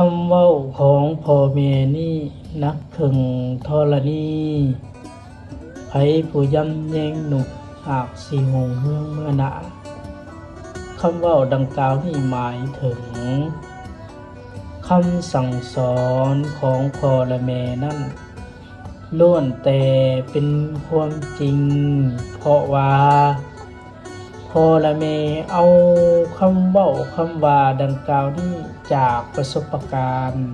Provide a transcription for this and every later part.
คำเว้าของพ่อแม่นี่นักถึงธรณีไผผู้ยำแยงหนุกหากสิหงเฮืองเมื่อนาคำเว้าดังกล่าวนี่หมายถึงคำสั่งสอนของพ่อและแม่นั่นล้วนแต่เป็นความจริง เพราะว่า พอและแม่เอาคำเว้าคำว่าดังกล่าวนี้จากประสบการณ์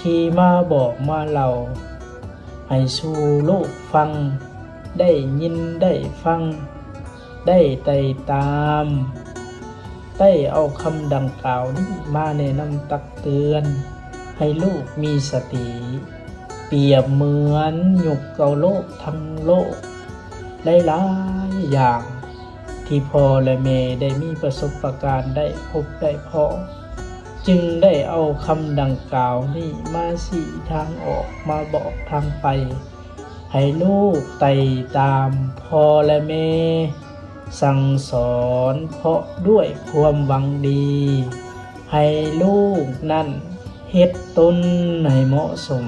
ที่มาบอกมาเล่าให้สู่ลูกฟัง ได้ยินได้ฟัง ได้ไต่ตาม ได้เอาคำดังกล่าวนี้มาแนะนำตักเตือน ให้ลูกมีสติ เปรียบเหมือนหยกเกาโลกทั้งโลกหลายๆอย่าง ที่พ่อและแม่ได้มีประสบการณ์ได้พบได้พอจึงได้เอาคำดังกล่าวนี้มาสี่ทางออกมาบอกทางไป ให้ลูกไต่ตามพ่อและแม่ สั่งสอนเพราะด้วยความหวังดี ให้ลูกนั่นเฮ็ดตนให้เหมาะสม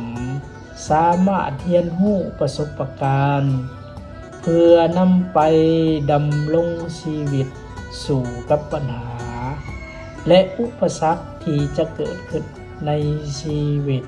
สามารถเรียนรู้ประสบการณ์ เพื่อนำไปดำรงชีวิตสู่กับปัญหา และอุปสรรคที่จะเกิดขึ้นในชีวิต